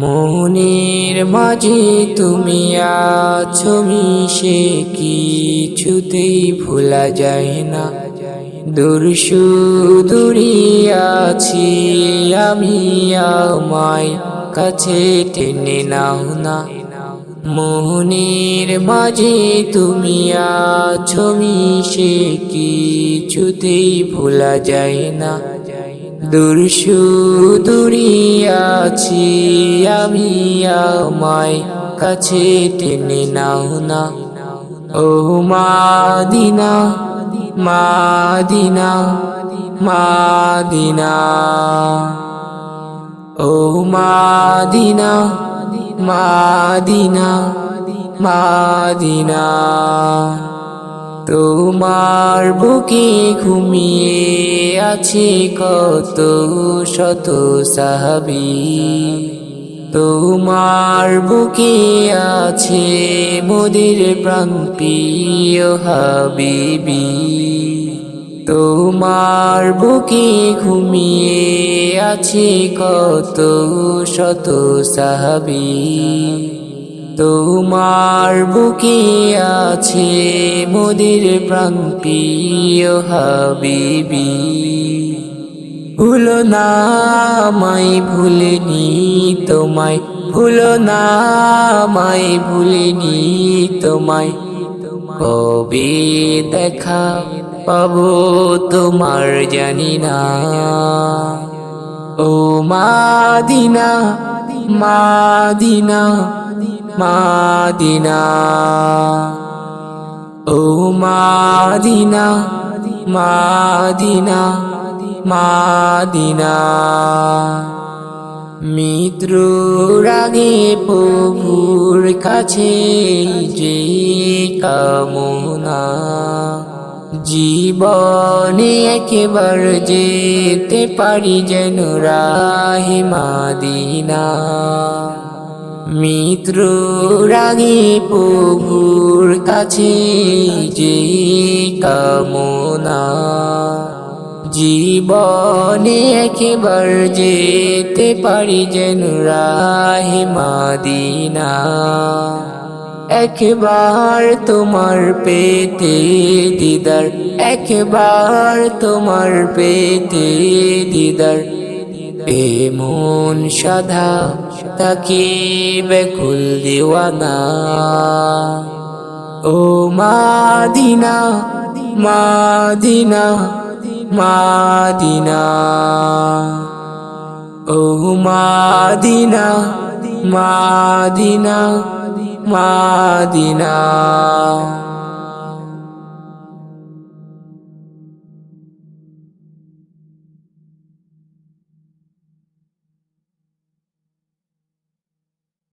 মনের মাঝে তুমি আছো মিশে, কিছুতেই ভোলা যায় না। দূরি আছি আমি, আমায় কাছে টেনে নাও না। মোহনের মাঝে তুমি আছো মিশে, কিছুতেই ভোলা যায় না। দূরি আছি, আমি আমায় কাছে টেনে নাও না। ও মাদিনা মাদিনা মাদিনা। ও মাদিনা মাদিনা মাদিনা। তোমার বুকে ঘুমিয়ে আছে কত শত সাহাবি। তোমার বুকে আছে মোদের প্রাণ প্রিয় হাবিবি। তোমার বুকে ঘুমিয়ে আছে কত শত সাহাবি। তোমার বুকে আছে মোদের প্রাণ প্রিয় হাবিবি। ভুলো না আমায় ভুলিনি তোমায়, ভুলো না আমায় ভুলিনি তোমায়। কবে দেখা পাবো তোমার জানি না। ও মাদিনা মাদিনা মাদিনা। ও মাদিনা মাদিনা মাদিনা। মিত্র রাগে প্রভুর কাছে যে কামনা, জীবনে একবার যেতে পারি যেন রাহে মাদিনা। মিত্র রাগে প্রভুর কাছে যে কামনা। জীবনে একবার যেতে পারি যেন রাহে মাদিনা। একবার তোমার পেতে দিদার, একবার তোমার পেতে দিদার। এমন সাধা তাকে বেকুল দিওয়ানা। ও মাদিনা মাদিনা মাদিনা। ও মাদিনা মাদিনা মাদিনা।